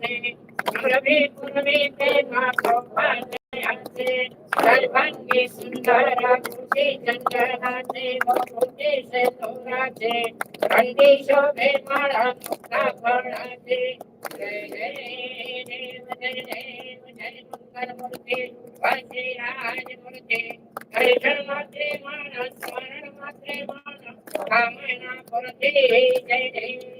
पूर्वे पूर्वे प्रेमा गोपालयाचे सर्वांगी सुंदर चंद्रनाचे मोठे शोभे माळा मुक्ता फळाचे जय जय देव जय देव जय मंगल मूर्ती राज मूर्ती दर्शन मात्रे मान स्मरण मात्रे मान कामना पुरते जय जय।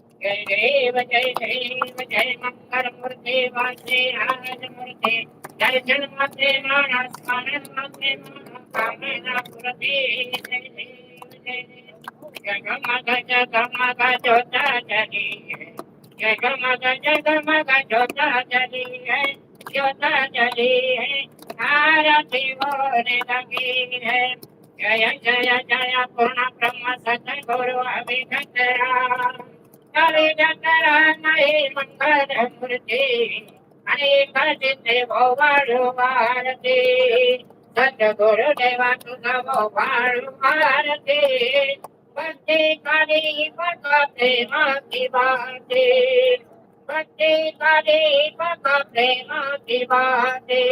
जय देव जय देव जय मंगल मूर्ते वासे राज मूर्ते दर्शन मात्रे मान स्मरण मात्रे मान कामना पुरते जय देव जय देव। जगमग जगमग जोता जली है जगमग जगमग जोता जली है जोता जली है आरती होने लगी है। जय जय जय पूर्ण ब्रह्म सत गुरु अभिगतरा राम। नाही मंगल तुझा भोवाळू भारती भक्ती काली पक प्रेमा बाते भक्ती काली पक प्रेमा बाते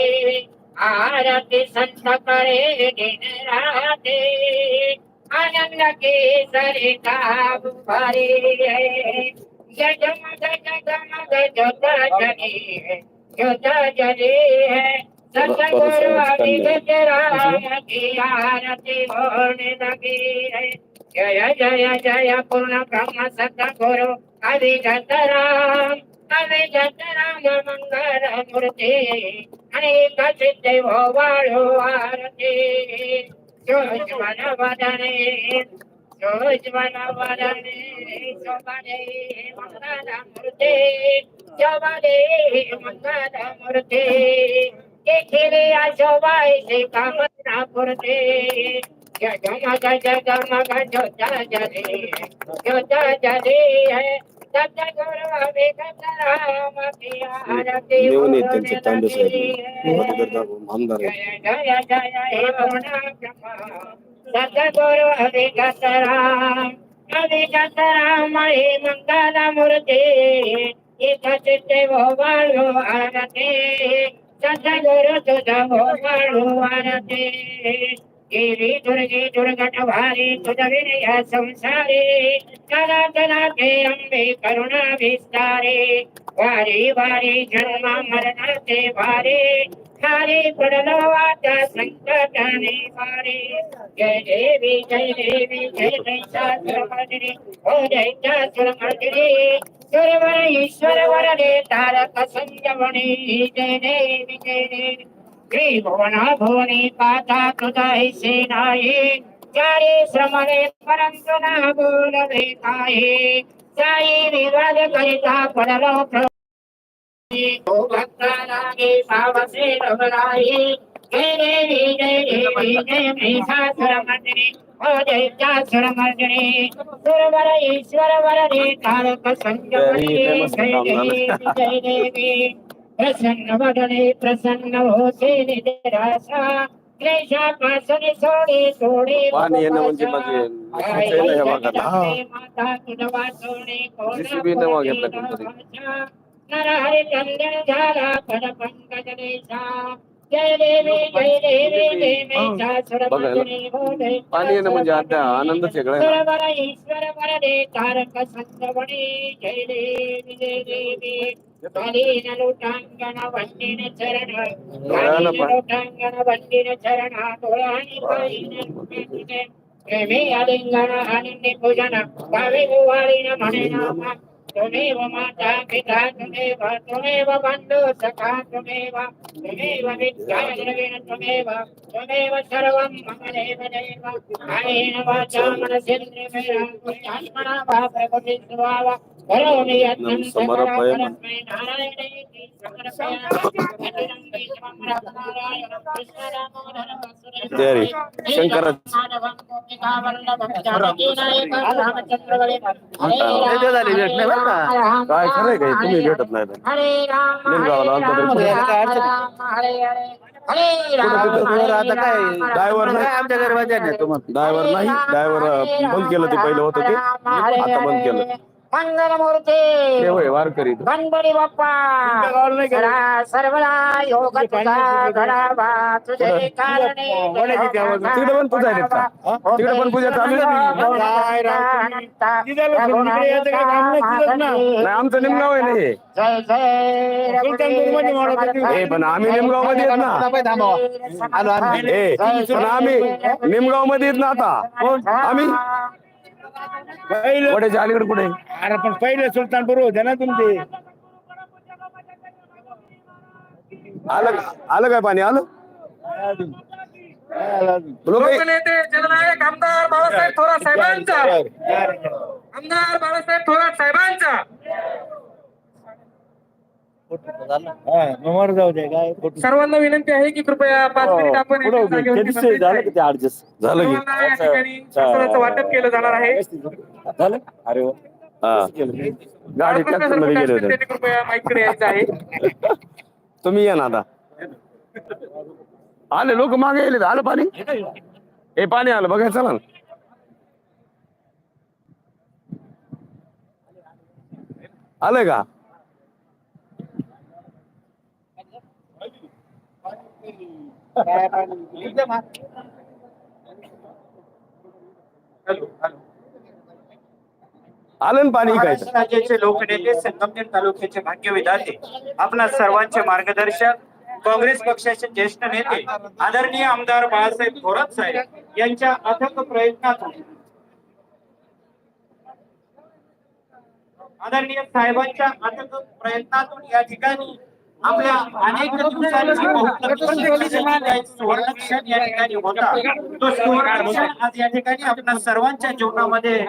आरती संत करे दिन राते. आनंद के सरिता भरी है जगमग जगमग ज्योता जली है ज्योता जली है सतगुरु अभिगत राम की आरती होने लगी है. जय जय जय पूर्ण ब्रह्म सतगुरु अभिगत राम. अभिगत राम मंगल मूर्ती अनेक सिद्धि भोवाळो आरती. ज्योज्वल वदने ज्योज्वल वदने शोभने मंगल मूर्ती शोभने मंगल मूर्ती देखिले शोभायचे कामना पुरते जगमग जगमग ज्योता जले जले है सतगुरु अभिगत राम की आरती येत त्यांचे तांडू साहेब आमदार आहेत. हे हे मूर्ती एक चित्ते भोवाळू आरते सतगुरु तुझ भोवाळू आरते गिरी दुर्गे दुर्गट भारी तुझ विनय संसारे चला चला के अंबे करुणा विस्तारे वारी वारी जन्म मरणाचे भारे खाली पडलो आता संकटाने वारे जय देवी जय देवी जय जैसासुरमर्दिनी ओ जैसासुरमर्दिनी सुरवर ईश्वर वरदे तारक संजमणी जय देवी जय देवी श्री भुवना भुवनी पाता कृताय सेनाये चारे श्रमणे परंतु न बोलवे काये साई विवाद करिता पडलो प्रभू ओ भक्ता लागे पावसे रवराये जय देवी जय देवी जय महिषासुर मर्दिनी ओ जैत्यासुर मर्दिनी सुरवर ईश्वर वरदे प्रसन्न वदने प्रसन्न होते निराशा क्लेशापासून सोडे सोडे पाणी येणं म्हणजे. माता JCB ने. नरहरि झाला पद पंकज देशा जय देवी जय देवी जय महिषासुर बघा, मर्दिनी बोले पाणी येणं म्हणजे आता आनंदच वेगळा आहे ना. सुरवर ईश्वर वरदे तारक संतवणी जय देवी जय देवी। लोटांगण वंदिन चरण लोटांगण वंदिन चरण डोळ्याने तुझे प्रेमे आलिंगन आनंदी पूजन भावे गोवाळीन म्हणे తుమేవ మాత పిత తుమేవ తుమేవ బంధు సఖా తుమేవ తుమేవ విద్యా ద్రవిణ తుమేవ తుమేవ సర్వం మమదేవ దేవ కాయేన వాచా మనసేంద్రియమేన పుణ్యాత్మనా వా ప్రకృతి స్వభావ కరోమి యత్నం సమర్పయామి నారాయణేతి काय खरंय काय तुम्ही भेटत नाही निमगावला तरी कुठं आता काय? राम, ड्रायव्हर राम. नाही. आमच्या नाही तुम्हाला ड्रायव्हर नाही? ड्रायव्हर बंद केलं ते पहिलं होतं ते? आता बंद केलं. मंगलमूर्ती। गणपती बाप्पा। सर्वदा योग तुझा घडावा तुझे? कारणे? तिकडे पण पूजा आहेत का? हो, तिकडे पण पूजा चालू आहे? काय राव तुम्ही? तिथं लोकं इकडे यायचं काय काम नाही, तिथंच ना. नाही आमचं निमगाव आहे ना हे. जय जय पण आम्ही ना. आलो आम्ही. ए पण आम्ही निमगावमध्ये येत ना आता. आम्ही? पहिलं वड्याच्या अलीकडे कुठे? अरे पण पहिले सुलतानपूर होते ना तुमचे. आलं का- आलं काय पाणी? आलं? अजून. अजून? लोक लोकनेते जननायक आमदार बाळासाहेब थोरात साहेबांचा. आमदार बाळासाहेब थोरात साहेबांचा. नंबर जाऊ दे काय. सर्वांना विनंती आहे की कृपया पाच मिनिट आपण एका. जागेवरती किती बसायचं झालं ते adjust? झालं की? सर्वांना या ठिकाणी प्रसादाचं वाटप केलं जाणार आहे. झालं. अरे वा. हा. केलं. गाडी ट्रॅक्टरमध्ये गेले होते. त्यांनी कृपया यायचं आहे. तुम्ही या ना आता. आले लोक मागे गेले आलं पाणी? हे पाणी आलं. बघा चला ना. आलंय का? आलं ना पाणी महाराष्ट्र राज्याचे लोकनेते संगमनेर तालुक्याचे भाग्य विधाते आपणा सर्वांचे मार्गदर्शक काँग्रेस पक्षाचे ज्येष्ठ नेते आदरणीय आमदार बाळासाहेब थोरात साहेब यांच्या अथक प्रयत्नातून आदरणीय साहेबांच्या अथक प्रयत्नातून या ठिकाणी आपल्या अनेक दिवसांची सुवर्णक्षण या ठिकाणी होता. तो सुवर्णक्षण आज या ठिकाणी आपल्या सर्वांच्या जीवनामध्ये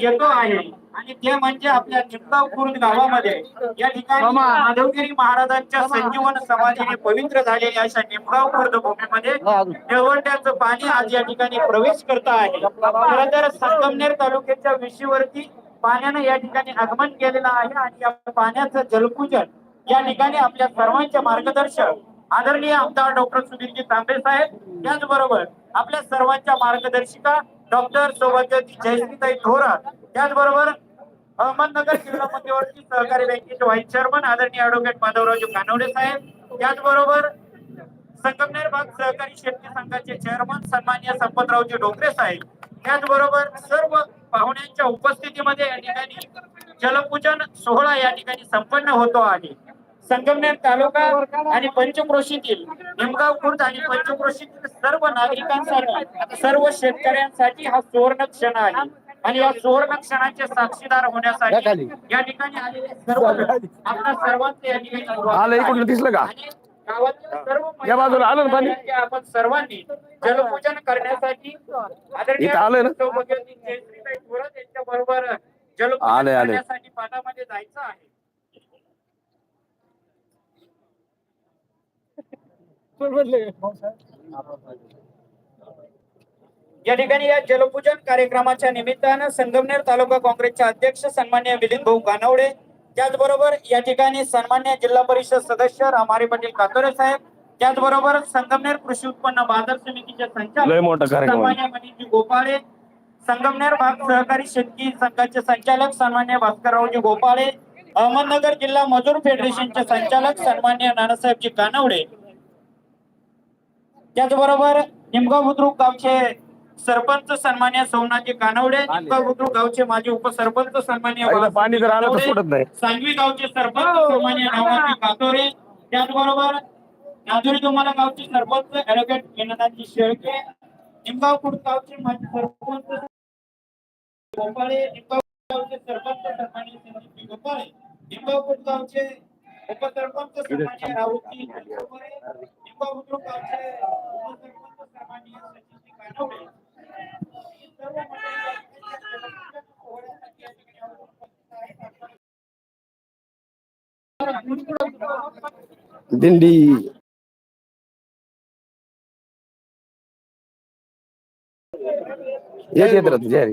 येतो आहे. आणि ते म्हणजे आपल्या चित्ताव खुर्द गावामध्ये. या ठिकाणी माधवगिरी महाराजांच्या संजीवन समाधीने पवित्र झालेल्या अशा निमगाव खुर्द भूमीमध्ये निळवंड्याचं पाणी आज या ठिकाणी प्रवेश करत आहे. खरं तर संगमनेर तालुक्याच्या विशीवरती पाण्यानं या ठिकाणी आगमन केलेलं आहे. आणि या पाण्याचं जलपूजन या ठिकाणी आपल्या सर्वांचे मार्गदर्शक आदरणीय आमदार डॉक्टर सुधीरजी तांबे साहेब त्याचबरोबर आपल्या सर्वांच्या मार्गदर्शिका डॉक्टर सौभाग्यवती जयश्रीताई थोरात त्याचबरोबर अहमदनगर जिल्हा मध्यवर्ती सहकारी बँकेचे व्हाईस चेअरमन आदरणीय ऍडव्होकेट माधवरावजी कानवडे साहेब त्याचबरोबर संगमनेर भाग सहकारी शेतकरी संघाचे चेअरमन सन्मान्य संपतरावजी डोंगरे साहेब त्याचबरोबर सर्व पाहुण्यांच्या उपस्थितीमध्ये या ठिकाणी जलपूजन सोहळा या ठिकाणी संपन्न होतो आहे. संगमनेर तालुका आणि पंचक्रोशीतील निमगाव खुर्द आणि पंचक्रोशीतील सर्व नागरिकांसाठी सर्व शेतकऱ्यांसाठी हा सुवर्ण क्षण आहे. आणि या सुवर्ण क्षणाचे साक्षीदार होण्यासाठी या ठिकाणी आलेले सर्व आपल्या सर्वांचे या ठिकाणी. दिसलं का? गावातील सर्व पाणी? महिलांचे आपण सर्वांनी जलपूजन करण्यासाठी आदरणीय यांच्या बरोबर जलपूजन. करण्यासाठी पाटामध्ये जायचं आहे. या ठिकाणी या जलपूजन कार्यक्रमाच्या निमित्तानं संगमनेर तालुका काँग्रेसचे अध्यक्ष सन्मान्य मिलिंद भाऊ गानवडे त्याचबरोबर या ठिकाणी सन्मान्य जिल्हा परिषद सदस्य रामारे पाटील कातोरे साहेब त्याचबरोबर संगमनेर कृषी उत्पन्न बाजार समितीचे संचालक. सन्मान्य मनीषजी गोपाळे संगमनेर भाग सहकारी शेतकरी संघाचे संचालक सन्मान्य भास्कररावजी गोपाळे अहमदनगर जिल्हा मजूर फेडरेशनचे संचालक सन्मान्य नानासाहेबजी कानवडे त्याचबरोबर निमगाव बुद्रुक गावचे सरपंच सन्मान्य सोमनाथजी कानवडे निंबा बुद्रुक गावचे माजी उपसरपंच सन्मान्य एकदा बाळासाहेब पाणी जर आलं तर कानवडे, सोडत नाही. सांगवी गावचे सरपंच सन्मान्य नवनाथजी कातोरे त्याचबरोबर नांदुरी तुम्हाला गावचे सरपंच ऍडव्होकेट विनोदाजी शेळके निंबावपूर गावचे माजी सरपंच गोपाळे निंबावपूर गावचे सरपंच सन्मान्य संदीपजी गोपाळे निंबावपूर गावचे उपसरपंच सन्मान्य राहुलजी गोपाळे निंबावपूर गावचे उपसरपंच सन्मान्य सचिनजी कानवडे सर्व मंडळी सोहळ्यासाठी या ठिकाणी उपस्थित आहेत. दिंडी येत येत राहते जय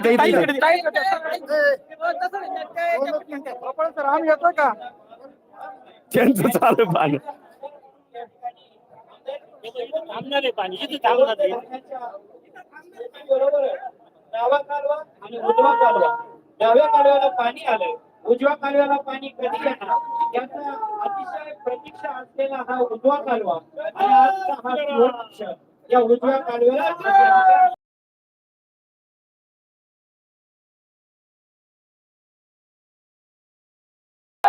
इथं, इथं. त्यांचं चालू आहे पाणी. बरोबर आहे. डावा कालवा आणि उजवा कालवा. डाव्या कालव्याला पाणी आलंय. उजव्या कालव्याला पाणी कधी येणार? याचा अतिशय प्रतीक्षा असलेला हा उजवा कालवा. आणि आजचा हा. या उजव्या कालव्याला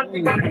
आमदार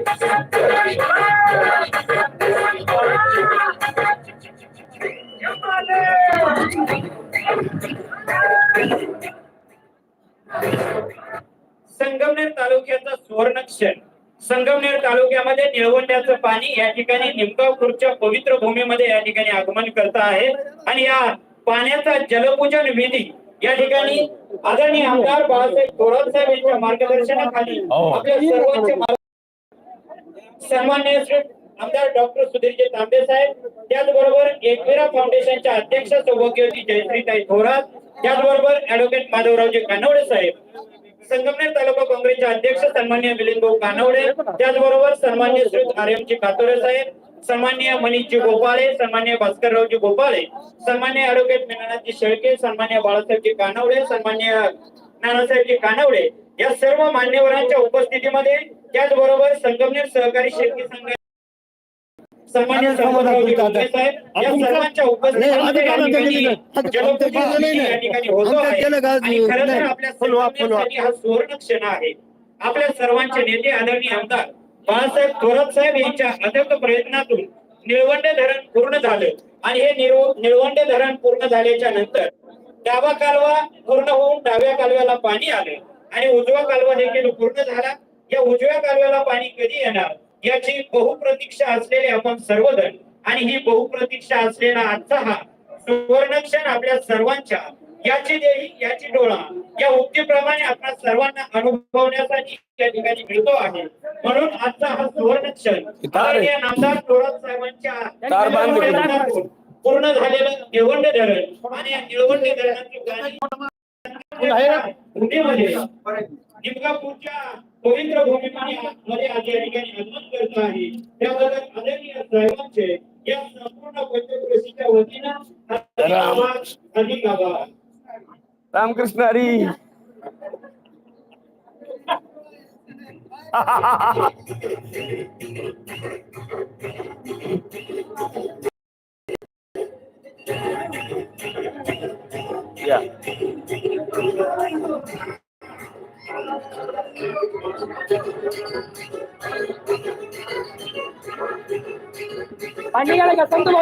या ठिकाणी निमगावपूरच्या पवित्र भूमीमध्ये या ठिकाणी आगमन करत आहे. आणि या पाण्याचा जलपूजन विधी या ठिकाणी आदरणीय आमदार बाळासाहेब थोरात साहेब यांच्या मार्गदर्शनाखाली आपल्या सर्वांचे मार्ग- सन्माननीय श्री आमदार डॉक्टर सुधीरजी तांबे साहेब त्याचबरोबर एकविरा फाउंडेशनच्या अध्यक्ष सौभाग्यवती जयश्रीताई थोरात त्याचबरोबर ऍडव्होकेट माधवरावजी कानवडे साहेब. संगमनेर तालुका काँग्रेसचे अध्यक्ष सन्मान्य मिलिंद भाऊ कानवडे त्याचबरोबर सन्मान्य श्रुत आर्यमजी कातोरे साहेब सन्मान्य मनीषजी गोपाळे सन्मान्य भास्कररावजी गोपाळे सन्मान्य ऍडव्होकेट मीनानाथजी शेळके सन्मान्य बाळासाहेबजी कानवडे सन्मान्य नानासाहेबजी कानवडे या सर्व मान्यवरांच्या उपस्थितीमध्ये त्याचबरोबर संगमनेर सहकारी शेतकरी संघ सन्मान्य संपतरावजी डोंगरे साहेब या सर्वांच्या उपस्थितीमध्ये या ठिकाणी जलपूजन या ठिकाणी होतो आहे. आणि खरं तर आपल्या सर्वांसाठी हा सुवर्ण क्षण आहे. आपल्या सर्वांचे नेते आदरणीय आमदार बाळासाहेब थोरात साहेब यांच्या अथक प्रयत्नातून निळवंडे धरण पूर्ण झालं. आणि हे निळव- निळवंडे धरण पूर्ण झाल्याच्यानंतर डावा कालवा पूर्ण होऊन डाव्या कालव्याला पाणी आलं. आणि उजवा कालवा देखील पूर्ण झाला. या उजव्या कालव्याला पाणी कधी येणार? याची बहुप्रतीक्षा असलेले आपण सर्वजण आणि ही बहुप्रतीक्षा असलेला आजचा हा सुवर्णक्षण आपल्या सर्वांच्या याची देही याची डोळा या उक्तीप्रमाणे आपल्या सर्वांना अनुभवण्यासाठी या ठिकाणी मिळतो आहे. म्हणून आजचा हा सुवर्णक्षण नामदार थोरात साहेबांच्या पूर्ण झालेलं निळवंडे धरण आणि या निळवंडे धरणाची गाणी निमगापूरच्या पवित्र भूमीमध्ये आज या ठिकाणी आगमन करत आहे. त्याबद्दल आदरणीय साहेबांचे या संपूर्ण पंचक्रोशीच्या वतीनं अधिक आभार. रामकृष्ण हरी. या. पाणी गेलं का संत भाऊ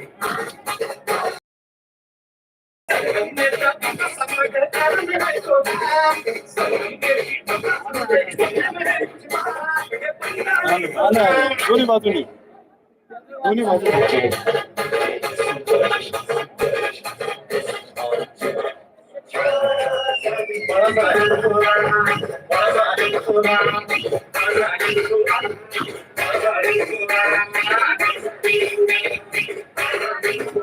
दोन्ही बाजूनी दोन्ही बाजूनी Thank you.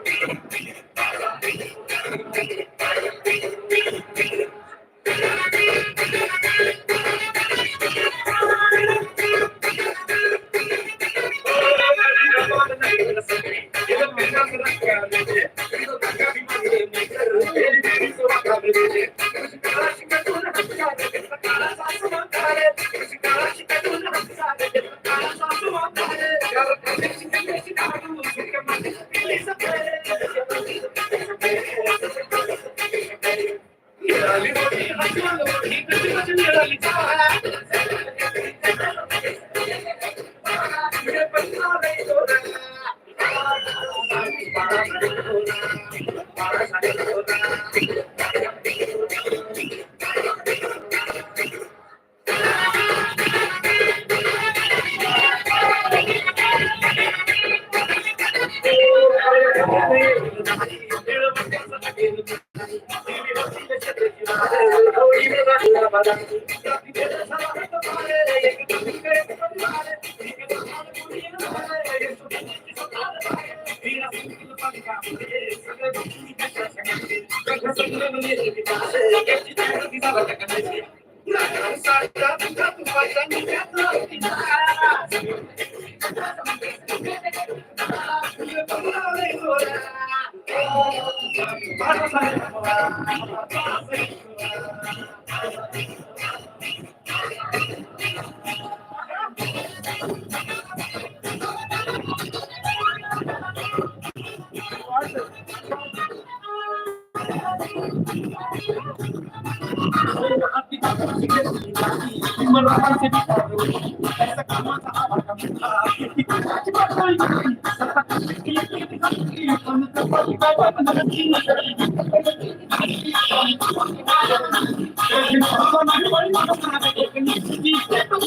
Thank you.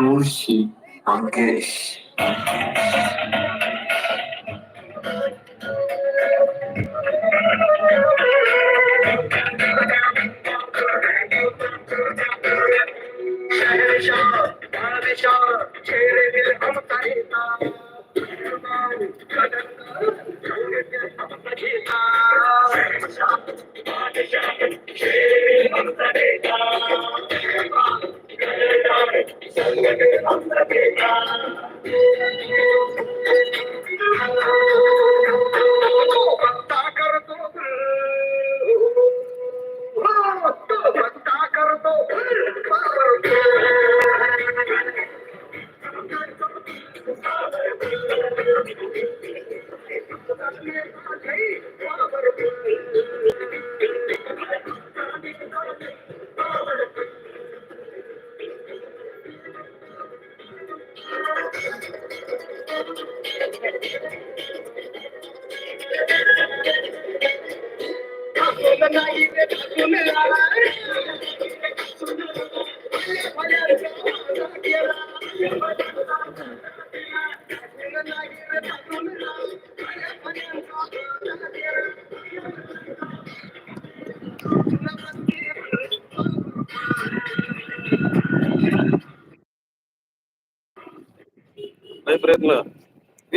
Musi Mangesh.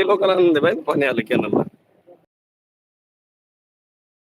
लय प्रयत्न ते लोकांना आनंद आहे पाणी आलं कॅनलला